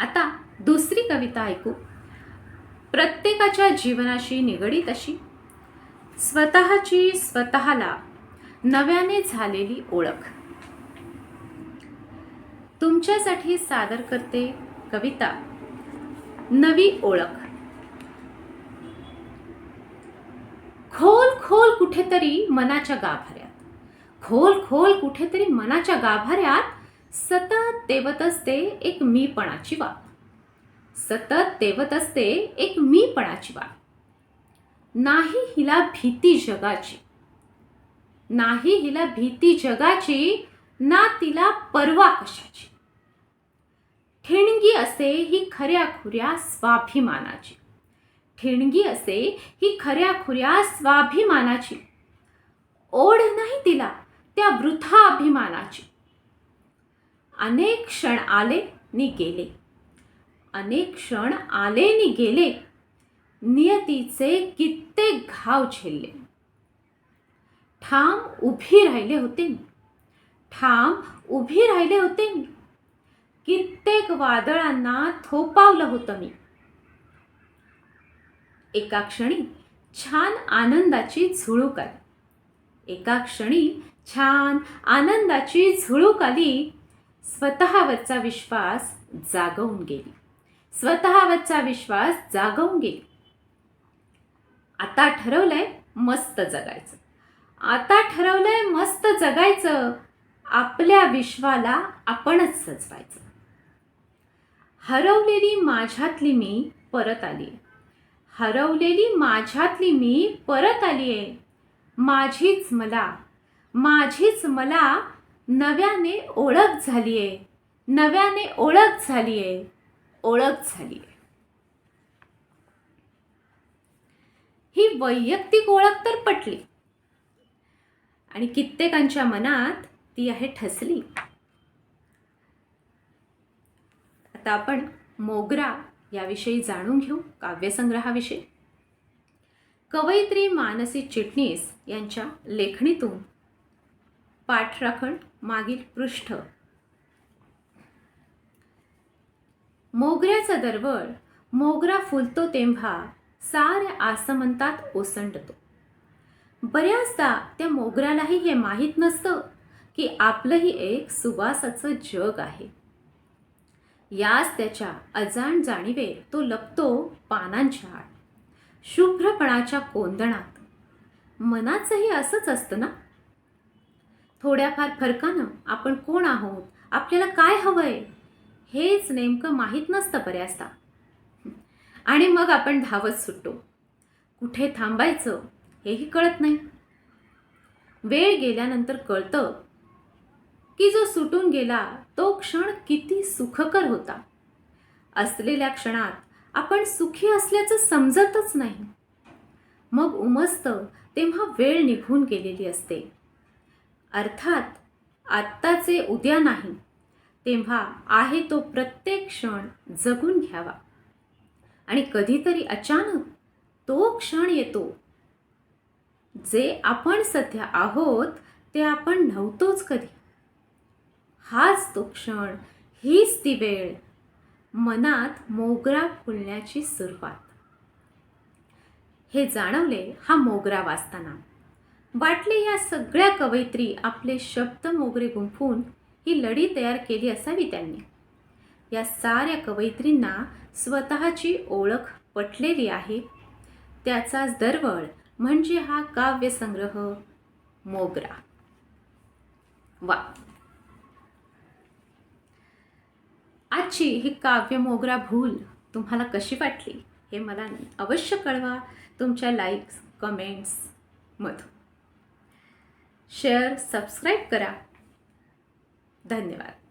आता दुसरी कविता ऐकू. प्रत्येकाच्या जीवनाशी निगडीत अशी. स्वतःची स्वतःला नव्याने झालेली ओळख. तुमच्यासाठी सादर करते कविता. नवी ओळख. खोल खोल कुठेतरी मनाच्या गाभाऱ्यात. खोल खोल कुठेतरी मनाच्या गाभाऱ्यात सतत तेवत असते एक मीपणाची वाट सतत तेवत असते एक मीपणाची वाट नाही हिला भीती जगाची. नाही हिला भीती जगाची ना तिला परवा कशाची. ठिणगी असे ही खऱ्या खुऱ्या स्वाभिमानाची. ठिणगी असे ही खऱ्या खुऱ्या स्वाभिमानाची. ओढ नाही तिला त्या वृथा अभिमानाची अनेक क्षण आले नि गेले. अनेक क्षण आले नि गेले. नियतीचे कित्येक घाव झेलले. ठाम उभी राहिले होते मी. ठाम उभी राहिले होते मी. कित्येक वादळांना थोपावलं होतं मी. एका क्षणी छान आनंदाची झुळूक आली. एका क्षणी छान आनंदाची झुळूक आली. स्वतःवरचा विश्वास जागवून गेली. स्वतःवरचा विश्वास जागवून गेली. आता ठरवलंय मस्त जगायचं. आता ठरवलंय मस्त जगायचं. आपल्या विश्वाला आपणच सजवायचं. हरवलेली माझ्यातली मी परत आली हरवलेली माझ्यातली मी परत आली आहे माझीच मला माझीच मला नव्याने ओळख झाली आहे नव्याने ओळख झाली आहे ओळख झाली आहे ही वैयक्तिक ओळख तर पटली. आणि कित्येकांच्या मनात ती आहे ठसली. आता आपण मोगरा याविषयी जाणून घेऊ काव्यसंग्रहाविषयी कवयित्री मानसी चिटणीस यांच्या लेखणीतून पाठराखण मागील पृष्ठ. मोगऱ्याचा दरवळ मोगरा फुलतो तेव्हा साऱ्या आसमंतात ओसंडतो. बऱ्याचदा त्या मोगऱ्यालाही हे माहीत नसतं की आपलंही एक सुवासाचं जग आहे. याच त्याच्या अजाण जाणीवे तो लपतो पानांच्या आड शुभ्रपणाच्या कोंदणात. मनाचंही असंच असतं ना? थोड्याफार फरकानं आपण कोण आहोत? आपल्याला काय हवंय? हेच नेमकं माहीत नसतं बऱ्याचदा. आणि मग आपण धावत सुटतो. कुठे थांबायचं हेही कळत नाही. वेळ गेल्यानंतर कळतं की जो सुटून गेला तो क्षण किती सुखकर होता. असलेल्या क्षणात आपण सुखी असल्याचं समजतच नाही. मग उमजतं तेव्हा वेळ निघून गेलेली असते. अर्थात आत्ताचे उद्या नाही तेव्हा आहे तो प्रत्येक क्षण जगून घ्यावा. आणि कधीतरी अचानक तो क्षण येतो जे आपण सध्या आहोत ते आपण नव्हतोच कधी. हाच तो क्षण हीच ती वेळ मनात मोगरा फुलण्याची सुरुवात. हे जाणवले हा मोगरा वाचताना. वाटले या सगळ्या कवयित्री आपले शब्द मोगरे गुंफून ही लढी तयार केली असावी त्यांनी. या साऱ्या कवयित्रींना स्वतःची ओळख पटलेली आहे. त्याचाच दरवळ म्हणजे हा काव्यसंग्रह मोगरा. वा. आजची ही काव्य मोगरा भूल तुम्हाला कशी वाटली हे मला अवश्य कळवा. तुमच्या लाईक्स कमेंट्समधून शेअर सबस्क्राईब करा. धन्यवाद.